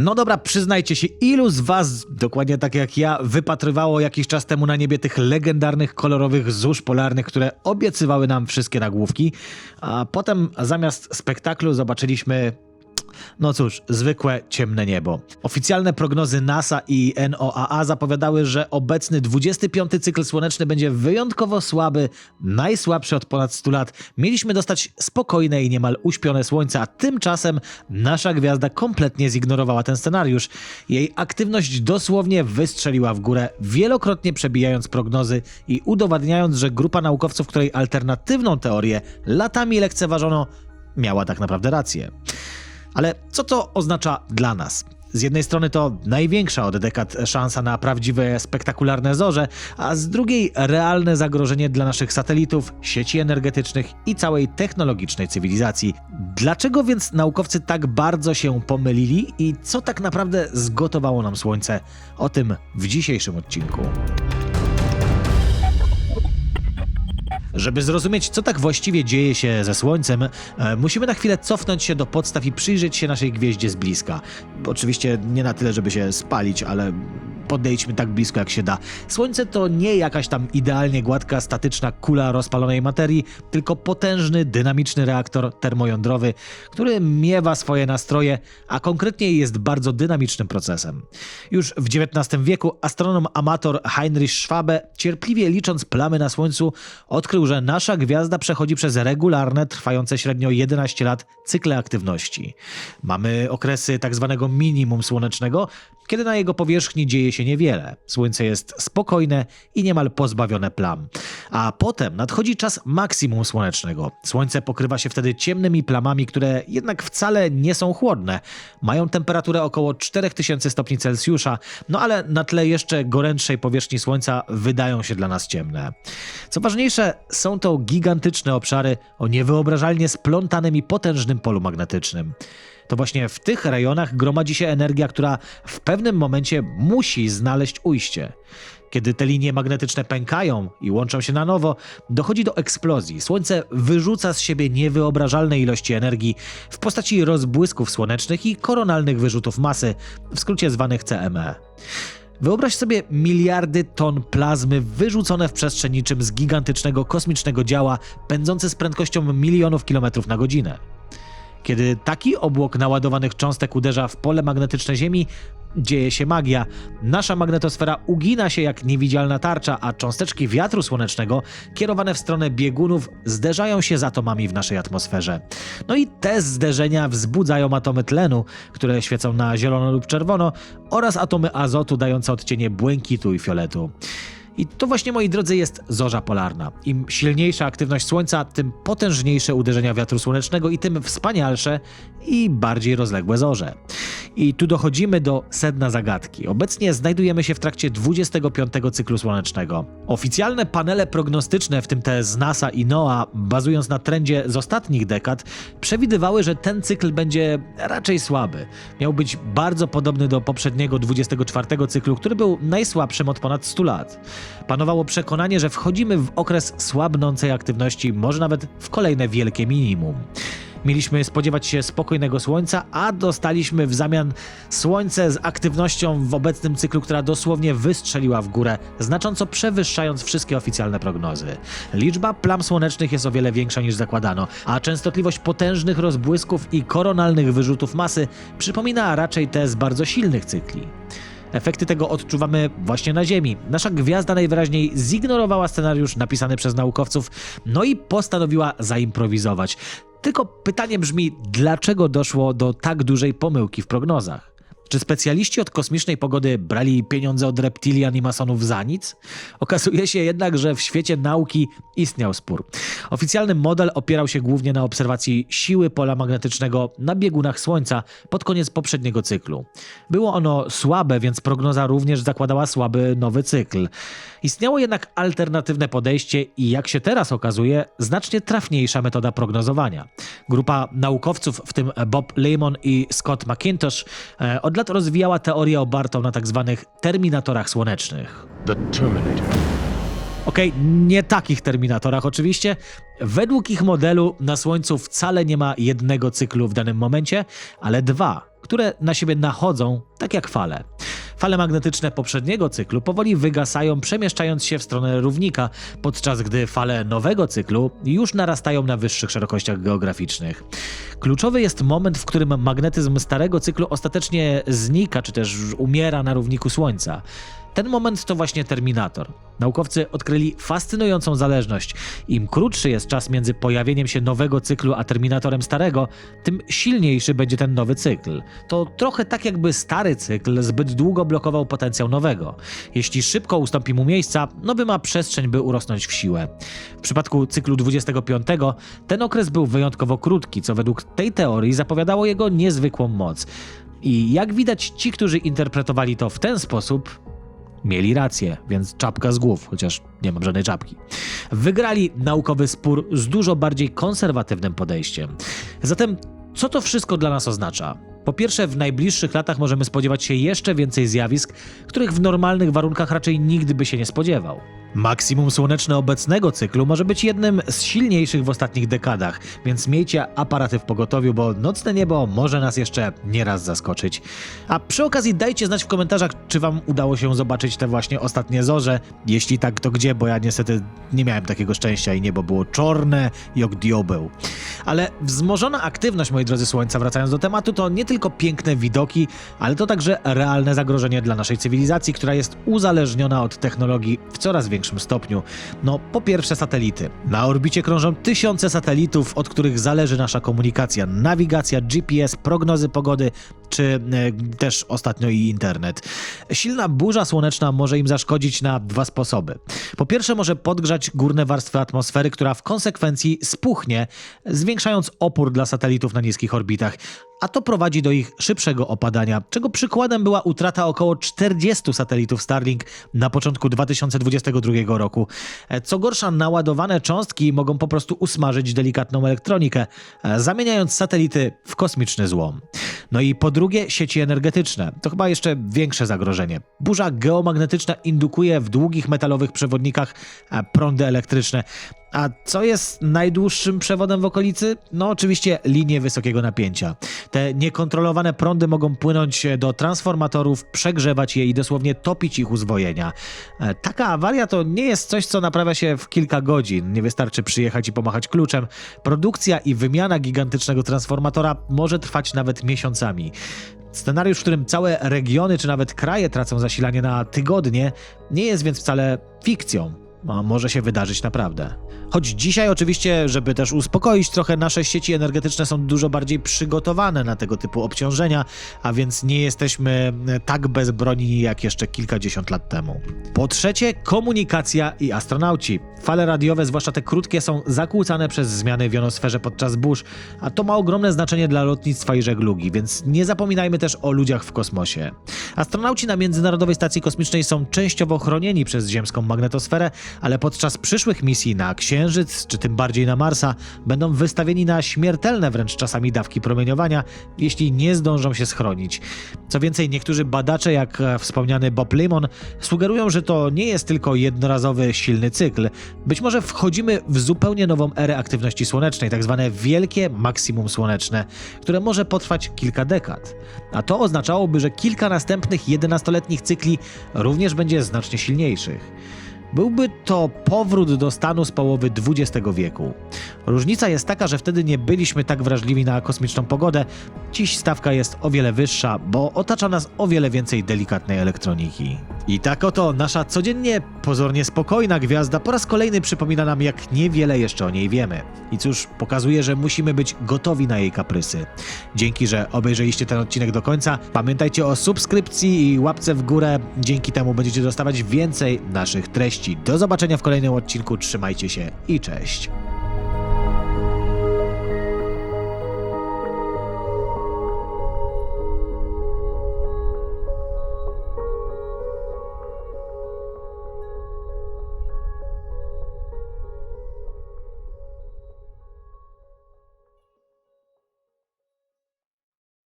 No dobra, przyznajcie się, ilu z was, dokładnie tak jak ja, wypatrywało jakiś czas temu na niebie tych legendarnych, kolorowych zórz polarnych, które obiecywały nam wszystkie nagłówki, a potem zamiast spektaklu zobaczyliśmy no cóż, zwykłe ciemne niebo. Oficjalne prognozy NASA i NOAA zapowiadały, że obecny 25. cykl słoneczny będzie wyjątkowo słaby, najsłabszy od ponad 100 lat. Mieliśmy dostać spokojne i niemal uśpione słońce, a tymczasem nasza gwiazda kompletnie zignorowała ten scenariusz. Jej aktywność dosłownie wystrzeliła w górę, wielokrotnie przebijając prognozy i udowadniając, że grupa naukowców, której alternatywną teorię latami lekceważono, miała tak naprawdę rację. Ale co to oznacza dla nas? Z jednej strony to największa od dekad szansa na prawdziwe, spektakularne zorze, a z drugiej realne zagrożenie dla naszych satelitów, sieci energetycznych i całej technologicznej cywilizacji. Dlaczego więc naukowcy tak bardzo się pomylili i co tak naprawdę zgotowało nam Słońce? O tym w dzisiejszym odcinku. Żeby zrozumieć, co tak właściwie dzieje się ze Słońcem, e, musimy na chwilę cofnąć się do podstaw i przyjrzeć się naszej gwieździe z bliska. Oczywiście nie na tyle, żeby się spalić, ale podejdźmy tak blisko jak się da. Słońce to nie jakaś tam idealnie gładka, statyczna kula rozpalonej materii, tylko potężny, dynamiczny reaktor termojądrowy, który miewa swoje nastroje, a konkretnie jest bardzo dynamicznym procesem. Już w XIX wieku astronom amator Heinrich Schwabe, cierpliwie licząc plamy na Słońcu, odkrył, że nasza gwiazda przechodzi przez regularne, trwające średnio 11 lat cykle aktywności. Mamy okresy tak zwanego minimum słonecznego, kiedy na jego powierzchni dzieje się niewiele. Słońce jest spokojne i niemal pozbawione plam. A potem nadchodzi czas maksimum słonecznego. Słońce pokrywa się wtedy ciemnymi plamami, które jednak wcale nie są chłodne. Mają temperaturę około 4000 stopni Celsjusza, no ale na tle jeszcze gorętszej powierzchni Słońca wydają się dla nas ciemne. Co ważniejsze, są to gigantyczne obszary o niewyobrażalnie splątanym i potężnym polu magnetycznym. To właśnie w tych rejonach gromadzi się energia, która w pewnym momencie musi znaleźć ujście. Kiedy te linie magnetyczne pękają i łączą się na nowo, dochodzi do eksplozji. Słońce wyrzuca z siebie niewyobrażalne ilości energii w postaci rozbłysków słonecznych i koronalnych wyrzutów masy, w skrócie zwanych CME. Wyobraź sobie miliardy ton plazmy wyrzucone w przestrzeń niczym z gigantycznego kosmicznego działa, pędzące z prędkością milionów kilometrów na godzinę. Kiedy taki obłok naładowanych cząstek uderza w pole magnetyczne Ziemi, dzieje się magia. Nasza magnetosfera ugina się jak niewidzialna tarcza, a cząsteczki wiatru słonecznego kierowane w stronę biegunów zderzają się z atomami w naszej atmosferze. No i te zderzenia wzbudzają atomy tlenu, które świecą na zielono lub czerwono, oraz atomy azotu dające odcienie błękitu i fioletu. I to właśnie, moi drodzy, jest zorza polarna. Im silniejsza aktywność Słońca, tym potężniejsze uderzenia wiatru słonecznego i tym wspanialsze i bardziej rozległe zorze. I tu dochodzimy do sedna zagadki. Obecnie znajdujemy się w trakcie 25 cyklu słonecznego. Oficjalne panele prognostyczne, w tym te z NASA i NOAA, bazując na trendzie z ostatnich dekad, przewidywały, że ten cykl będzie raczej słaby. Miał być bardzo podobny do poprzedniego 24 cyklu, który był najsłabszym od ponad 100 lat. Panowało przekonanie, że wchodzimy w okres słabnącej aktywności, może nawet w kolejne wielkie minimum. Mieliśmy spodziewać się spokojnego słońca, a dostaliśmy w zamian słońce z aktywnością w obecnym cyklu, która dosłownie wystrzeliła w górę, znacząco przewyższając wszystkie oficjalne prognozy. Liczba plam słonecznych jest o wiele większa niż zakładano, a częstotliwość potężnych rozbłysków i koronalnych wyrzutów masy przypomina raczej te z bardzo silnych cykli. Efekty tego odczuwamy właśnie na Ziemi. Nasza gwiazda najwyraźniej zignorowała scenariusz napisany przez naukowców, no i postanowiła zaimprowizować. Tylko pytanie brzmi, dlaczego doszło do tak dużej pomyłki w prognozach? Czy specjaliści od kosmicznej pogody brali pieniądze od reptilian i masonów za nic? Okazuje się jednak, że w świecie nauki istniał spór. Oficjalny model opierał się głównie na obserwacji siły pola magnetycznego na biegunach Słońca pod koniec poprzedniego cyklu. Było ono słabe, więc prognoza również zakładała słaby nowy cykl. Istniało jednak alternatywne podejście i jak się teraz okazuje, znacznie trafniejsza metoda prognozowania. Grupa naukowców, w tym Bob Lehman i Scott McIntosh, e, od lat rozwijała teorię opartą na tzw. terminatorach słonecznych. The Terminator. Okej, nie takich terminatorach oczywiście. Według ich modelu na Słońcu wcale nie ma jednego cyklu w danym momencie, ale dwa, które na siebie nachodzą, tak jak fale. Fale magnetyczne poprzedniego cyklu powoli wygasają, przemieszczając się w stronę równika, podczas gdy fale nowego cyklu już narastają na wyższych szerokościach geograficznych. Kluczowy jest moment, w którym magnetyzm starego cyklu ostatecznie znika, czy też umiera na równiku Słońca. Ten moment to właśnie terminator. Naukowcy odkryli fascynującą zależność. Im krótszy jest czas między pojawieniem się nowego cyklu a terminatorem starego, tym silniejszy będzie ten nowy cykl. To trochę tak jakby stary cykl zbyt długo blokował potencjał nowego. Jeśli szybko ustąpi mu miejsca, nowy ma przestrzeń, by urosnąć w siłę. W przypadku cyklu 25 ten okres był wyjątkowo krótki, co według tej teorii zapowiadało jego niezwykłą moc. I jak widać, ci, którzy interpretowali to w ten sposób, Mieli rację, więc czapka z głów, chociaż nie mam żadnej czapki. Wygrali naukowy spór z dużo bardziej konserwatywnym podejściem. Zatem, co to wszystko dla nas oznacza? Po pierwsze, w najbliższych latach możemy spodziewać się jeszcze więcej zjawisk, których w normalnych warunkach raczej nigdy by się nie spodziewał. Maksimum słoneczne obecnego cyklu może być jednym z silniejszych w ostatnich dekadach, więc miejcie aparaty w pogotowiu, bo nocne niebo może nas jeszcze nieraz zaskoczyć. A przy okazji dajcie znać w komentarzach, czy wam udało się zobaczyć te właśnie ostatnie zorze. Jeśli tak, to gdzie, bo ja niestety nie miałem takiego szczęścia i niebo było czarne jak diabeł. Ale wzmożona aktywność, moi drodzy Słońca, wracając do tematu, to nie tylko piękne widoki, ale to także realne zagrożenie dla naszej cywilizacji, która jest uzależniona od technologii w coraz większym stopniu. No, po pierwsze satelity. Na orbicie krążą tysiące satelitów, od których zależy nasza komunikacja, nawigacja, GPS, prognozy pogody, czy e, też ostatnio i internet. Silna burza słoneczna może im zaszkodzić na dwa sposoby. Po pierwsze, może podgrzać górne warstwy atmosfery, która w konsekwencji spuchnie, zwiększając opór dla satelitów na niskich orbitach. A to prowadzi do ich szybszego opadania, czego przykładem była utrata około 40 satelitów Starlink na początku 2022 roku. E, Co gorsza, naładowane cząstki mogą po prostu usmażyć delikatną elektronikę, e, zamieniając satelity w kosmiczny złom. No i po drugie, sieci energetyczne. To chyba jeszcze większe zagrożenie. Burza geomagnetyczna indukuje w długich metalowych przewodnikach prądy elektryczne. A co jest najdłuższym przewodem w okolicy? No oczywiście linie wysokiego napięcia. Te niekontrolowane prądy mogą płynąć do transformatorów, przegrzewać je i dosłownie topić ich uzwojenia. E, Taka awaria to nie jest coś, co naprawia się w kilka godzin. Nie wystarczy przyjechać i pomachać kluczem. Produkcja i wymiana gigantycznego transformatora może trwać nawet miesiącami. Scenariusz, w którym całe regiony czy nawet kraje tracą zasilanie na tygodnie, nie jest więc wcale fikcją a może się wydarzyć naprawdę. Choć dzisiaj oczywiście, żeby też uspokoić trochę, nasze sieci energetyczne są dużo bardziej przygotowane na tego typu obciążenia, a więc nie jesteśmy tak bezbronni jak jeszcze kilkadziesiąt lat temu. Po trzecie, komunikacja i astronauci. Fale radiowe, zwłaszcza te krótkie, są zakłócane przez zmiany w jonosferze podczas burz, a to ma ogromne znaczenie dla lotnictwa i żeglugi, więc nie zapominajmy też o ludziach w kosmosie. Astronauci na Międzynarodowej Stacji Kosmicznej są częściowo chronieni przez ziemską magnetosferę, ale podczas przyszłych misji na Księżyc, czy tym bardziej na Marsa, będą wystawieni na śmiertelne wręcz czasami dawki promieniowania, jeśli nie zdążą się schronić. Co więcej, niektórzy badacze, jak wspomniany Bob Limon, sugerują, że to nie jest tylko jednorazowy, silny cykl. Być może wchodzimy w zupełnie nową erę aktywności słonecznej, tak zwane wielkie maksimum słoneczne, które może potrwać kilka dekad. A to oznaczałoby, że kilka następnych 11-letnich cykli również będzie znacznie silniejszych. Byłby to powrót do stanu z połowy XX wieku. Różnica jest taka, że wtedy nie byliśmy tak wrażliwi na kosmiczną pogodę. Dziś stawka jest o wiele wyższa, bo otacza nas o wiele więcej delikatnej elektroniki. I tak oto nasza codziennie pozornie spokojna gwiazda po raz kolejny przypomina nam, jak niewiele jeszcze o niej wiemy. I cóż, pokazuje, że musimy być gotowi na jej kaprysy. Dzięki, że obejrzeliście ten odcinek do końca. Pamiętajcie o subskrypcji i łapce w górę. Dzięki temu będziecie dostawać więcej naszych Do zobaczenia w kolejnym odcinku. Trzymajcie się i cześć.